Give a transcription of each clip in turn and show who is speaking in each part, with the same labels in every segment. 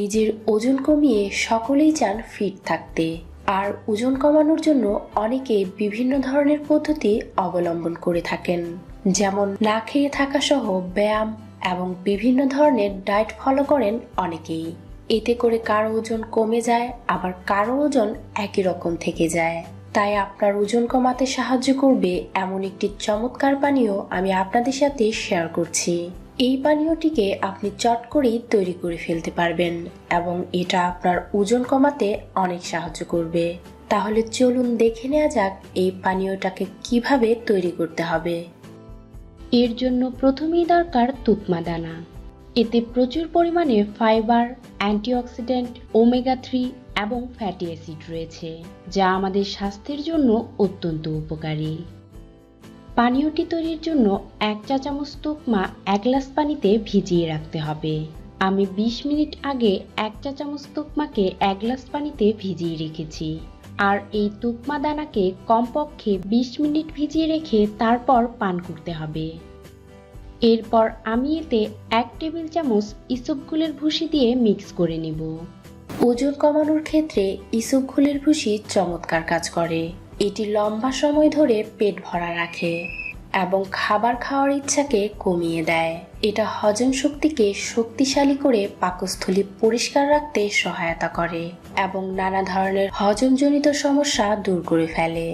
Speaker 1: নিজের ওজন কমিয়ে সকলেই চান ফিট থাকতে। আর ওজন কমানোর জন্য অনেকে বিভিন্ন ধরনের পদ্ধতি অবলম্বন করে থাকেন। যেমন না খেয়ে থাকা সহ ব্যায়াম এবং বিভিন্ন ধরনের ডায়েট ফলো করেন অনেকেই। এতে করে কারও ওজন কমে যায়, আবার কারও ওজন একই রকম থেকে যায়। তাই আপনার ওজন কমাতে সাহায্য করবে এমন একটি চমৎকার পানীয় আমি আপনাদের সাথে শেয়ার করছি। এই পানীয়টিকে আপনি চট করেই তৈরি করে ফেলতে পারবেন এবং এটা আপনার ওজন কমাতে অনেক সাহায্য করবে। তাহলে চলুন দেখে নেওয়া যাক এই পানীয়টাকে কীভাবে তৈরি করতে হবে।
Speaker 2: এর জন্য প্রথমেই দরকার তুকমা দানা। এতে প্রচুর পরিমাণে ফাইবার, অ্যান্টিঅক্সিডেন্ট, ওমেগা থ্রি এবং ফ্যাটি অ্যাসিড রয়েছে, যা আমাদের স্বাস্থ্যের জন্য অত্যন্ত উপকারী। পানীয়টি তৈরির জন্য এক চা চামচ তুকমা এক গ্লাস পানিতে ভিজিয়ে রাখতে হবে। আমি ২০ মিনিট আগে এক চা চামচ তুকমাকে এক গ্লাস পানিতে ভিজিয়ে রেখেছি। আর এই তুকমা দানাকে কমপক্ষে ২০ মিনিট ভিজিয়ে রেখে তারপর পান করতে হবে। এরপর আমি এতে এক টেবিল চামচ ইসবগুলের ভুসি দিয়ে মিক্স করে নেব।
Speaker 1: ওজন কমানোর ক্ষেত্রে ইসবগুলের ভুসি চমৎকার কাজ করে। এটি লম্বা সময় ধরে পেট ভরা রাখে এবং খাবার খাওয়ার ইচ্ছাকে কমিয়ে দেয়। এটা হজম শক্তিকে শক্তিশালী করে পাকস্থলী পরিষ্কার রাখতে সহায়তা করে এবং নানা ধরনের হজমজনিত সমস্যা দূর করে ফেলে।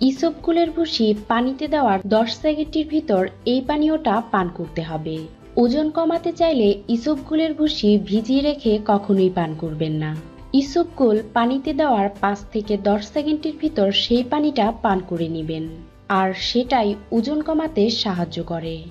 Speaker 2: ইসবগুলের ভুসি পানিতে দেওয়ার দশ সেকেন্ডের ভিতর এই পানীয়টা পান করতে হবে। ওজন কমাতে চাইলে ইসবগুলের ভুসি ভিজিয়ে রেখে কখনোই পান করবেন না। ইসবগুল পানিতে দেওয়ার পাঁচ থেকে দশ সেকেন্ডের ভিতর সেই পানিটা পান করে নেবেন, আর সেটাই ওজন কমাতে সাহায্য করে।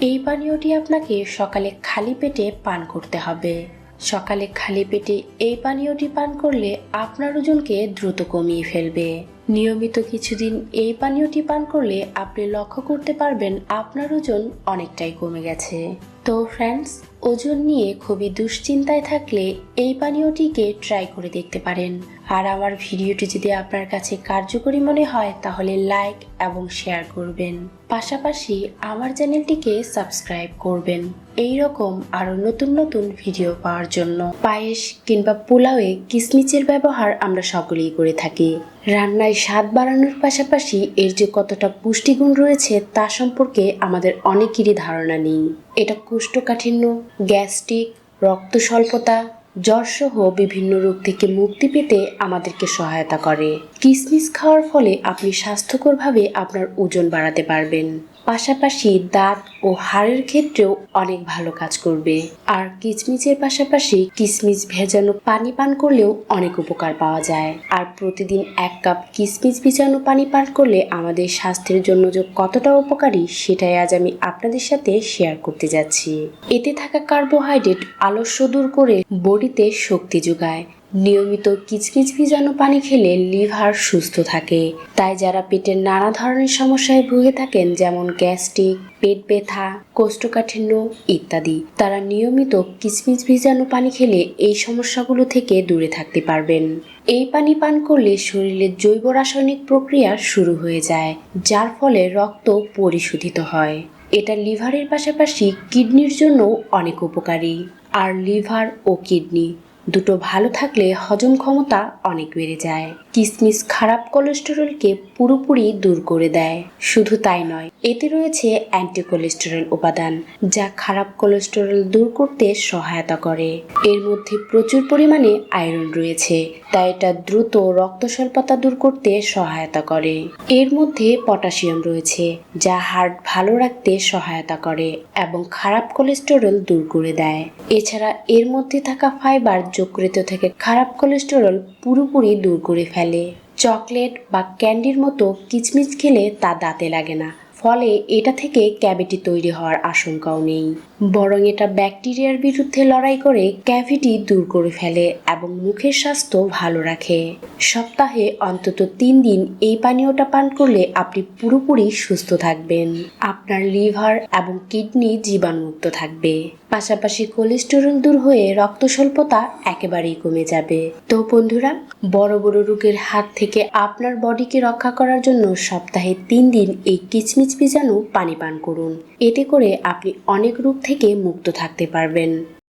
Speaker 1: এই পানীয়টি আপনাকে সকালে খালি পেটে পান করতে হবে। সকালে খালি পেটে এই পানীয়টি পান করলে আপনার ওজনকে দ্রুত কমিয়ে ফেলবে। নিয়মিত কিছুদিন এই পানীয়টি পান করলে আপনি লক্ষ্য করতে পারবেন আপনার ওজন অনেকটাই কমে গেছে। তো ফ্রেন্ডস ওজন নিয়ে খুবই দুশ্চিন্তায় থাকলে এই পানীয়টিকে ট্রাই করে দেখতে পারেন। আর আমার ভিডিওটি যদি আপনার কাছে কার্যকরী মনে হয়, তাহলে লাইক এবং শেয়ার করবেন। পাশাপাশি আমার চ্যানেলটিকে সাবস্ক্রাইব করবেন। এই রকম আরও নতুন নতুন ভিডিও পাওয়ার জন্য। পায়েস কিংবা পোলাওয়ে কিসমিচের ব্যবহার আমরা সকলেই করে থাকি। রান্নায় স্বাদ বাড়ানোর পাশাপাশি এর যে কতটা পুষ্টিগুণ রয়েছে তা সম্পর্কে আমাদের অনেকেরই ধারণা নেই। এটা কোষ্ঠকাঠিন্য, গ্যাস্ট্রিক রক্ত স্বল্পতা জ্বর সহ বিভিন্ন রোগ থেকে মুক্তি পেতে আমাদেরকে সহায়তা করে। কিসমিস খাওয়ার ফলে আপনি স্বাস্থ্যকরভাবে আপনার ওজন বাড়াতে পারবেন। পাশাপাশি দাঁত ও হাড়ের ক্ষেত্রেও অনেক ভালো কাজ করবে। আর কিচমিচের পাশাপাশি কিসমিস ভেজানো পানি পান করলেও অনেক উপকার পাওয়া যায়। আর প্রতিদিন এক কাপ কিসমিস ভেজানো পানি পান করলে আমাদের স্বাস্থ্যের জন্য যে কতটা উপকারী, সেটাই আজ আমি আপনাদের সাথে শেয়ার করতে যাচ্ছি। এতে থাকা কার্বোহাইড্রেট আলস্য দূর করে বডিতে শক্তি যোগায়। নিয়মিত কিচকিচ ভিজানো পানি খেলে লিভার সুস্থ থাকে। তাই যারা পেটের নানা ধরনের সমস্যায় ভুগে থাকেন, যেমন গ্যাস্ট্রিক, পেট ব্যথা, কোষ্ঠকাঠিন্য ইত্যাদি, তারা নিয়মিত কিচমিচ ভিজানো পানি খেলে এই সমস্যাগুলো থেকে দূরে থাকতে পারবেন। এই পানি পান করলে শরীরে জৈব রাসায়নিক প্রক্রিয়া শুরু হয়ে যায়, যার ফলে রক্ত পরিশোধিত হয়। এটা লিভারের পাশাপাশি কিডনির জন্য অনেক উপকারী। আর লিভার ও কিডনি দুটো ভালো থাকলে হজম ক্ষমতা অনেক বেড়ে যায়। কিসমিস খারাপ কোলেস্টেরলকে পুরোপুরি দূর করে দেয়। শুধু তাই নয়, এতে রয়েছে অ্যান্টি কোলেস্টেরল উপাদান, যা খারাপ কোলেস্টেরল দূর করতে সহায়তা করে। এর মধ্যে প্রচুর পরিমাণে আয়রন রয়েছে, তাই এটা দ্রুত রক্ত স্বল্পতা দূর করতে সহায়তা করে। এর মধ্যে পটাশিয়াম রয়েছে, যা হার্ট ভালো রাখতে সহায়তা করে এবং খারাপ কোলেস্টেরল দূর করে দেয়। এছাড়া এর মধ্যে থাকা ফাইবার যকৃত থেকে খারাপ কোলেস্টেরল পুরোপুরি দূর করে ফেলে। চকলেট বা ক্যান্ডির মতো কিচমিচ খেলে তা দাঁতে লাগে না। ফলে এটা থেকে ক্যাভিটি তৈরি হওয়ার আশঙ্কাও নেই। বরং এটা ব্যাকটেরিয়ার বিরুদ্ধে লড়াই করে ক্যাভিটি দূর করে ফেলে এবং মুখের স্বাস্থ্য ভালো রাখে। সপ্তাহে অন্তত তিন দিন এই পানীয়টা পান করলে আপনি পুরোপুরি সুস্থ থাকবেন। আপনার লিভার এবং কিডনি জীবাণুমুক্ত থাকবে। পাশাপাশি কোলেস্টেরল দূর হয়ে রক্ত স্বল্পতা একেবারেই কমে যাবে। তো বন্ধুরা, বড় বড় রোগের হাত থেকে আপনার বডিকে রক্ষা করার জন্য সপ্তাহে তিন দিন এই কিচমিচ ভিজানো পানি পান করুন। এতে করে আপনি অনেক রোগ থেকে মুক্ত থাকতে পারবেন।